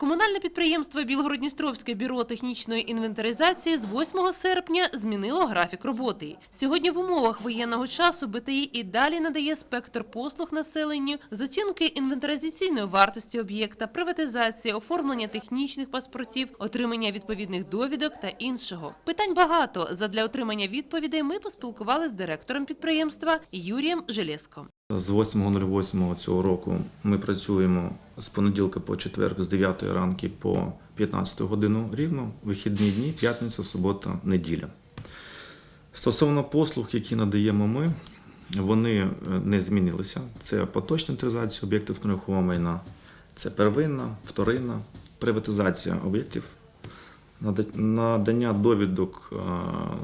Комунальне підприємство Білгородністровське бюро технічної інвентаризації з 8 серпня змінило графік роботи. Сьогодні в умовах воєнного часу БТІ і далі надає спектр послуг населенню з оцінки інвентаризаційної вартості об'єкта, приватизації, оформлення технічних паспортів, отримання відповідних довідок та іншого. Питань багато. Задля отримання відповідей ми поспілкувалися з директором підприємства Юрієм Желєско. З 8.08 цього року ми працюємо з понеділка по четвер з 9 ранки по 15 годину рівно, вихідні дні, п'ятниця, субота, неділя. Стосовно послуг, які надаємо ми, вони е, не змінилися. Це поточна інвентаризація об'єктів нерухомого майна, це первинна, вторинна, приватизація об'єктів, надання довідок е,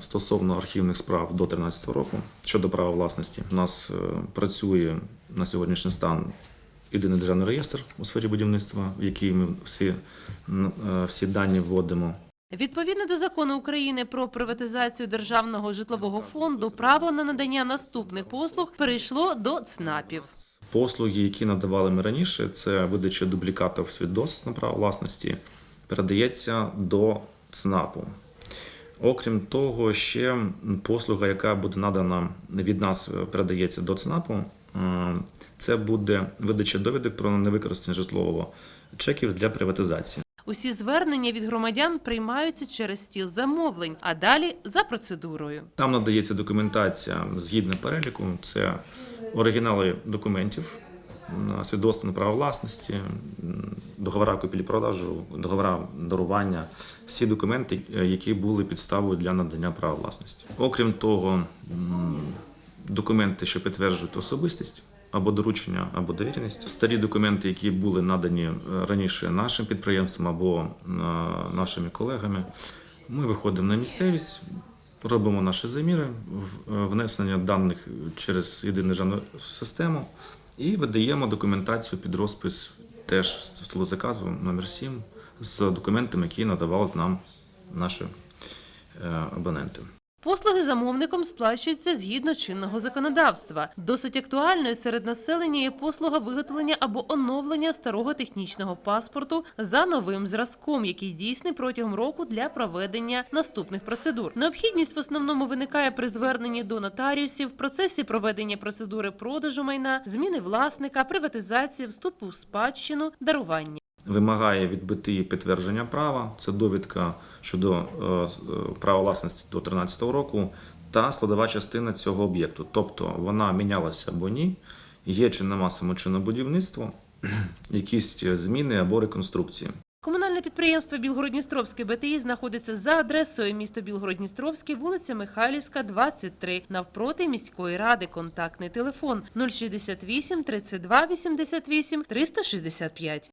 стосовно архівних справ до 2013 року щодо права власності. У нас е, працює на сьогоднішній стан єдиний державний реєстр у сфері будівництва, в який ми всі, е, всі дані вводимо. Відповідно до закону України про приватизацію державного житлового фонду, право на надання наступних послуг перейшло до ЦНАПів. Послуги, які надавали ми раніше, це видача дублікатів свідоцтв на право власності, передається до ЦНАПу. Окрім того, ще послуга, яка буде надана від нас, е, передається до ЦНАПу. е, Це буде видача довідок про невикористання житлового чеків для приватизації. Усі звернення від громадян приймаються через стіл замовлень, а далі за процедурою. Там надається документація згідно переліку. Це оригінали документів, свідоцтво на право власності, договора купівлі-продажу, договора дарування, всі документи, е, які були підставою для надання права власності. Окрім того, документи, що підтверджують особистість. Або доручення, або довіреність. Старі документи, які були надані е, раніше нашим підприємствам або е, нашими колегами, ми виходимо на місцевість, робимо наші заміри, внесення даних через єдину систему і видаємо документацію під розпис теж столу заказу номер 7 з документами, які надавали нам наші е, абоненти. Послуги замовником сплачуються згідно чинного законодавства. Досить актуальною серед населення є послуга виготовлення або оновлення старого технічного паспорту за новим зразком, який дійсний протягом року для проведення наступних процедур. Необхідність в основному виникає при зверненні до нотаріусів, в процесі проведення процедури продажу майна, зміни власника, приватизації, вступу в спадщину, дарування. Вимагає від БТІ підтвердження права, це довідка щодо е, е, права власності до 2013 року та складова частина цього об'єкту. Тобто вона мінялася або ні, є чи нема самочинне будівництво, якісь зміни або реконструкції. Комунальне підприємство Білгородністровське БТІ знаходиться за адресою місто Білгородністровське, вулиця Михайлівська, 23, навпроти міської ради. Контактний телефон 068 32 88 365.